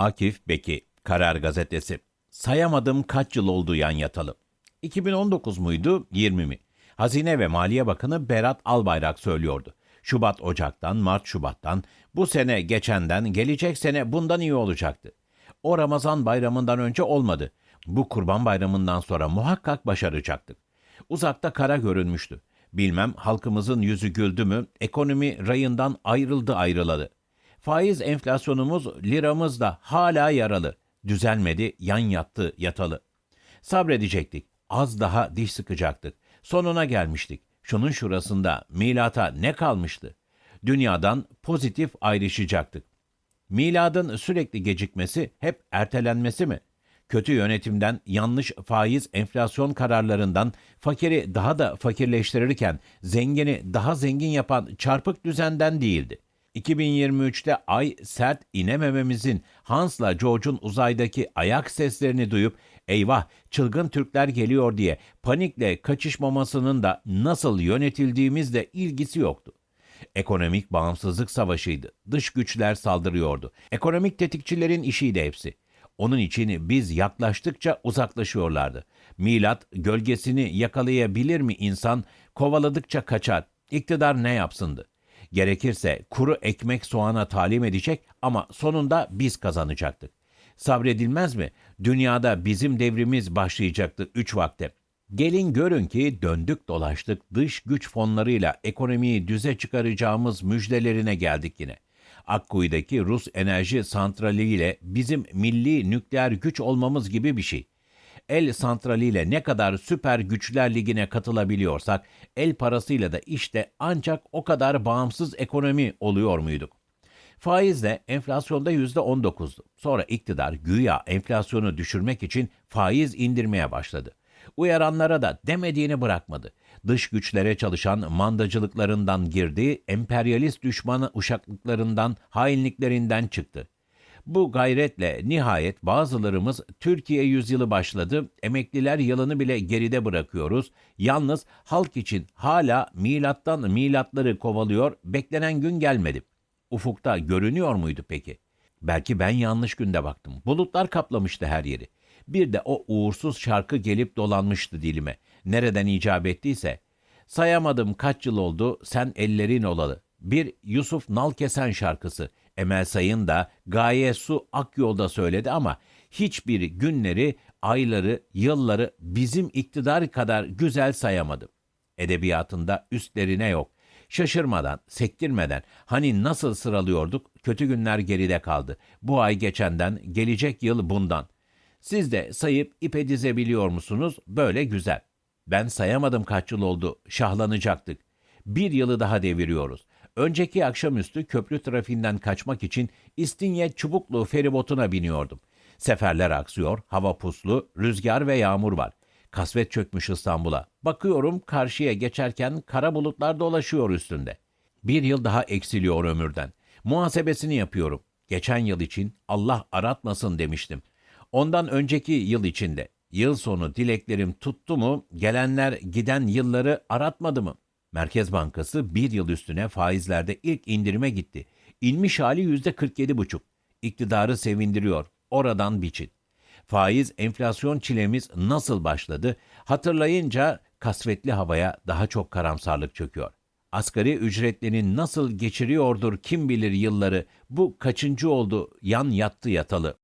Akif Beki, Karar Gazetesi. Sayamadım kaç yıl oldu yan yatalı. 2019 muydu, 20 mi? Hazine ve Maliye Bakanı Berat Albayrak söylüyordu. Şubat Ocak'tan, Mart Şubat'tan, bu sene geçenden, gelecek sene bundan iyi olacaktı. O Ramazan bayramından önce olmadı. Bu Kurban Bayramı'ndan sonra muhakkak başaracaktık. Uzakta kara görünmüştü. Bilmem halkımızın yüzü güldü mü, ekonomi rayından ayrıldı ayrıladı. Faiz enflasyonumuz, liramız da hala yaralı. Düzelmedi, yan yattı yatalı. Sabredecektik. Az daha diş sıkacaktık. Sonuna gelmiştik. Şunun şurasında milata ne kalmıştı? Dünyadan pozitif ayrışacaktık. Miladın sürekli gecikmesi hep ertelenmesi mi? Kötü yönetimden, yanlış faiz enflasyon kararlarından fakiri daha da fakirleştirirken zengini daha zengin yapan çarpık düzenden değildi. 2023'te ay sert inemememizin Hans'la George'un uzaydaki ayak seslerini duyup eyvah çılgın Türkler geliyor diye panikle kaçışmamasının da nasıl yönetildiğimizle ilgisi yoktu. Ekonomik bağımsızlık savaşıydı. Dış güçler saldırıyordu. Ekonomik tetikçilerin işiydi hepsi. Onun için biz yaklaştıkça uzaklaşıyorlardı. Milat gölgesini yakalayabilir mi insan? Kovaladıkça kaçar. İktidar ne yapsındı? Gerekirse kuru ekmek soğana talim edecek ama sonunda biz kazanacaktık. Sabredilmez mi? Dünyada bizim devrimiz başlayacaktı üç vakte. Gelin görün ki döndük dolaştık dış güç fonlarıyla ekonomiyi düze çıkaracağımız müjdelerine geldik yine. Akkuyu'daki Rus enerji santraliyle bizim milli nükleer güç olmamız gibi bir şey. El santraliyle ne kadar süper güçler ligine katılabiliyorsak el parasıyla da işte ancak o kadar bağımsız ekonomi oluyor muyduk? Faizle enflasyonda %19'du. Sonra iktidar güya enflasyonu düşürmek için faiz indirmeye başladı. Uyaranlara da demediğini bırakmadı. Dış güçlere çalışan mandacılıklarından girdi, emperyalist düşmanı uşaklıklarından, hainliklerinden çıktı. Bu gayretle nihayet bazılarımız Türkiye yüzyılı başladı, emekliler yılını bile geride bırakıyoruz. Yalnız halk için hala milattan milatları kovalıyor, beklenen gün gelmedi. Ufukta görünüyor muydu peki? Belki ben yanlış günde baktım. Bulutlar kaplamıştı her yeri. Bir de o uğursuz şarkı gelip dolanmıştı dilime. Nereden icap ettiyse. Sayamadım kaç yıl oldu sen ellerin olalı. Bir Yusuf Nalkesen şarkısı. Emel Sayın da Gaye Su Akyol'da söyledi ama hiçbir günleri, ayları, yılları bizim iktidar kadar güzel sayamadım. Edebiyatında üstlerine yok. Şaşırmadan, sektirmeden hani nasıl sıralıyorduk kötü günler geride kaldı. Bu ay geçenden, gelecek yıl bundan. Siz de sayıp ipe dizebiliyor musunuz? Böyle güzel. Ben sayamadım kaç yıl oldu. Şahlanacaktık. Bir yılı daha deviriyoruz. Önceki akşamüstü köprü trafiğinden kaçmak için İstinye Çubuklu feribotuna biniyordum. Seferler aksıyor, hava puslu, rüzgar ve yağmur var. Kasvet çökmüş İstanbul'a. Bakıyorum karşıya geçerken kara bulutlar dolaşıyor üstünde. Bir yıl daha eksiliyor ömürden. Muhasebesini yapıyorum. Geçen yıl için Allah aratmasın demiştim. Ondan önceki yıl içinde. Yıl sonu dileklerim tuttu mu, gelenler giden yılları aratmadı mı? Merkez Bankası bir yıl üstüne faizlerde ilk indirime gitti. İnmiş hali yüzde 47,5. İktidarı sevindiriyor. Oradan biçin. Faiz enflasyon çilemiz nasıl başladı? Hatırlayınca kasvetli havaya daha çok karamsarlık çöküyor. Asgari ücretlinin nasıl geçiriyordur kim bilir yılları. Bu kaçıncı oldu yan yattı yatalı.